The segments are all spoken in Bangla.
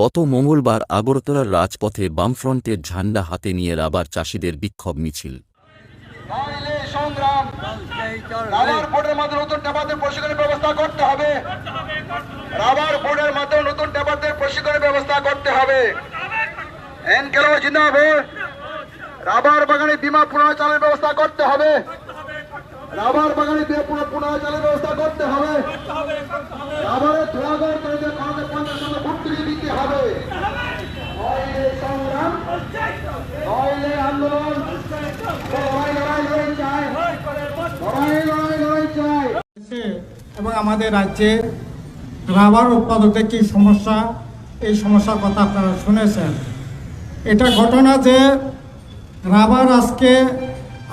গত মঙ্গলবার আগরতলার রাজপথে বামফ্রন্টের ঝান্ডা হাতে নিয়ে রাবার চাষিদের বিক্ষোভ মিছিল। রাবার বোর্ডের নতুন প্রশিক্ষণের ব্যবস্থা করতে হবে। রাবার বোর্ডের মাধ্যমে নতুন প্রশিক্ষণের ব্যবস্থা করতে হবে। রাবার বাগানে বিমা পুনর্চালের ব্যবস্থা করতে হবে। রাবার বাগানে ব্যবস্থা করতে হবে। রাবারের করে যে খরচে পঞ্চাশ টাকা ভর্তি দিতে হবে নইলে এবং আমাদের রাজ্যে রাবার উৎপাদকদের কী সমস্যা? এই সমস্যার কথা আপনারা শুনেছেন। এটা ঘটনা যে রাবার আজকে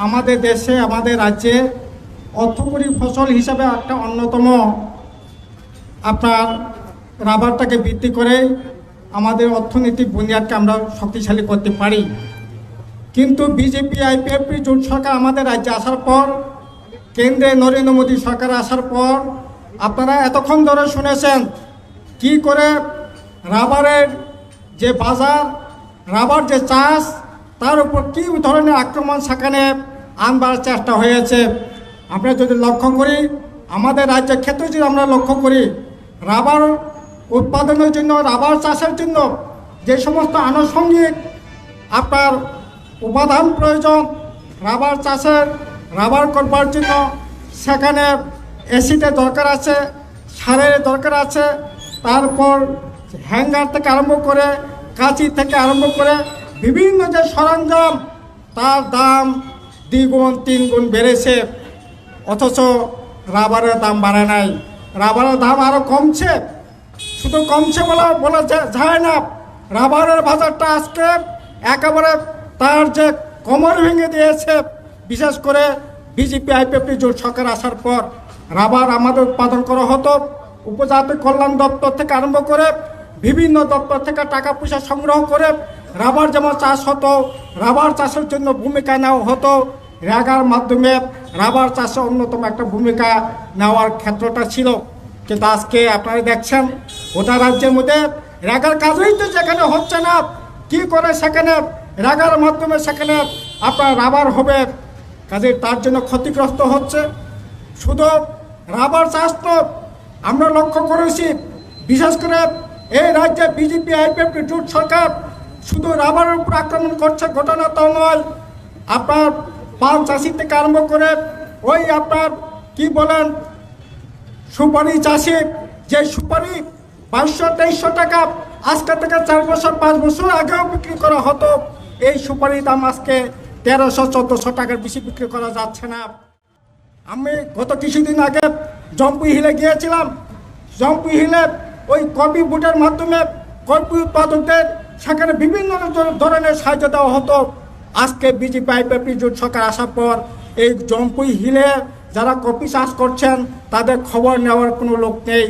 আমাদের দেশে, আমাদের রাজ্যে অর্থকরী ফসল হিসাবে একটা অন্যতম আপনার রাবারটাকে বৃদ্ধি করে আমাদের অর্থনৈতিক বুনিয়াদকে আমরা শক্তিশালী করতে পারি। কিন্তু বিজেপি আইপিএফপি জোট সরকার আমাদের রাজ্যে আসার পর, কেন্দ্রে নরেন্দ্র মোদী সরকার আসার পর, আপনারা এতক্ষণ ধরে শুনেছেন কি করে রাবারের যে বাজার, রাবার যে চাষ, তার উপর কী ধরনের আক্রমণ সেখানে আনবার চেষ্টা হয়েছে। আমরা যদি লক্ষ্য করি, আমাদের রাজ্যের ক্ষেত্রে যদি আমরা লক্ষ্য করি, রাবার উৎপাদনের জন্য, রাবার চাষের জন্য যে সমস্ত আনুষঙ্গিক আপনার উপাদান প্রয়োজন, রাবার চাষের, রাবার করবার জন্য সেখানে অ্যাসিডের দরকার আছে, সারের দরকার আছে তারপর হ্যাঙ্গার থেকে আরম্ভ করে, কাঁচি থেকে আরম্ভ করে বিভিন্ন যে সরঞ্জাম, তার দাম দ্বিগুণ তিন গুণ বেড়েছে, অথচ রাবারের দাম বাড়ে নাই। রাবারের দাম আরও কমছে। শুধু কমছে বলা বলা যায় না। রাবারের বাজারটা আজকে একেবারে তার যে কোমর ভেঙে দিয়েছে, বিশেষ করে বিজেপি আইপিএফটি জোট সরকার আসার পর রাবার আমাদের উৎপাদন করা হতো। উপজাতি কল্যাণ দপ্তর থেকে আরম্ভ করে বিভিন্ন দপ্তর থেকে টাকা পয়সা সংগ্রহ করে রাবার যেমন চাষ হতো, রাবার চাষের জন্য ভূমিকা নেওয়া হতো। রেগার মাধ্যমে রাবার চাষে অন্যতম একটা ভূমিকা নেওয়ার ক্ষেত্রটা ছিল। কিন্তু আজকে আপনারা দেখছেন গোটা রাজ্যের মধ্যে রাগার কাজই তো যেখানে হচ্ছে না, কি করে সেখানে রাগার মাধ্যমে সেখানে আপনার রাবার হবে? কাজে তার জন্য ক্ষতিগ্রস্ত হচ্ছে। শুধু রাবার চাষ তো আমরা লক্ষ্য করেছি, বিশেষ করে এই রাজ্যে বিজেপি আইপিএফ জোট সরকার শুধু রাবারের উপর আক্রমণ করছে, ঘটনা তো নয়। আপনার পান চাষি থেকে আরম্ভ করে ওই আপনার কি বলেন সুপারি চাষি যে সুপারি বাইশশো তেইশশো টাকা, আজকে থেকে চার বছর, পাঁচ বছর আগেও বিক্রি করা হতো। এই সুপারি দাম আজকে তেরোশো, চোদ্দোশো টাকার বেশি বিক্রি করা যাচ্ছে না। আমি গত কিছুদিন আগে জম্পু হিলে গিয়েছিলাম। জম্পু হিলে ওই কপি বুটের মাধ্যমে কপি উৎপাদকদের সেখানে বিভিন্ন ধরনের সাহায্য দেওয়া হতো। আজকে বিজেপি আইপিএফটি জোট সরকার আসার পর এই জম্পুই হিলে যারা কপি চাষ করছেন, তাদের খবর নেওয়ার কোনো লোক নেই।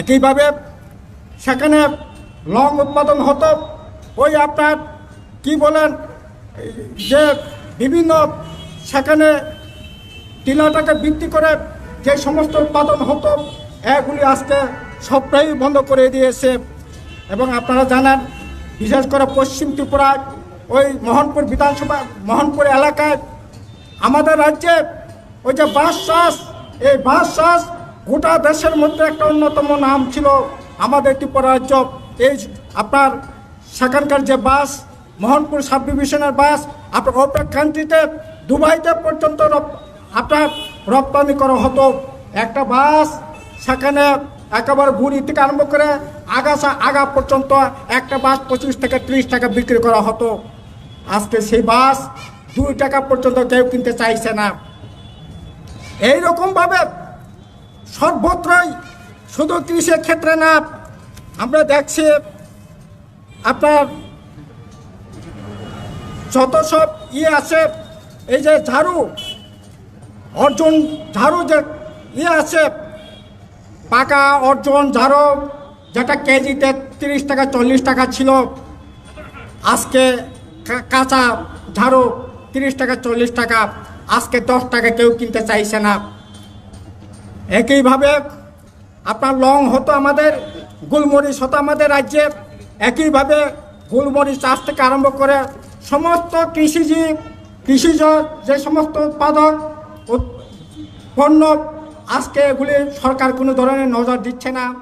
একইভাবে সেখানে লং উৎপাদন হতো। ওই আপনার কি বলেন, যে বিভিন্ন সেখানে টিলাটাকে বিক্রি করে যে সমস্ত উৎপাদন হতো, এগুলি আজকে সবটাই বন্ধ করে দিয়েছে। এবং আপনারা জানেন, বিশেষ করে পশ্চিম ত্রিপুরায়, ওই মোহনপুর বিধানসভা, মোহনপুর এলাকায় আমাদের রাজ্যে ওই যে চাষ এই চাষ গোটা দেশের মধ্যে একটা অন্যতম নাম ছিল আমাদের ত্রিপুরা রাজ্য। এই আপনার সেখানকার যে বাস, মোহনপুর সাব ডিভিশনের বাস, আপনার ওপেক কান্ট্রিতে দুবাইতে পর্যন্ত আপনার রপ্তানি করা হতো। একটা বাস, সেখানে একেবারে বুড়ি থেকে আরম্ভ করে আগাছা আগা পর্যন্ত একটা বাস পঁচিশ থেকে ত্রিশ টাকা বিক্রি করা হতো। আজকে সেই বাস দুই টাকা পর্যন্ত কেউ কিনতে চাইছে না। এই রকমভাবে সর্বত্রই শুধু কৃষির ক্ষেত্রে না, আমরা দেখছি আপনার যত সব ইয়ে আছে, এই যে ঝাড়ু, অর্জুন ঝাড়ু যে ইয়ে আছে, পাকা অর্জুন ঝাড়ু, যেটা কেজিতে তিরিশ টাকা, চল্লিশ টাকা ছিল, আজকে কাঁচা ঝাড়ু তিরিশ টাকা, চল্লিশ টাকা। আজকে দশ টাকা কেউ কিনতে চাইছে না। একইভাবে আপনার লং হতো আমাদের, গুলমরিচ হতো আমাদের রাজ্যে। একইভাবে গোলমরিচ চাষ থেকে আরম্ভ করে সমস্ত কৃষিজীব কৃষিজ যে সমস্ত উৎপাদক, উৎ- পণ্য, আজকে এগুলি সরকার কোনো ধরনের নজর দিচ্ছে না।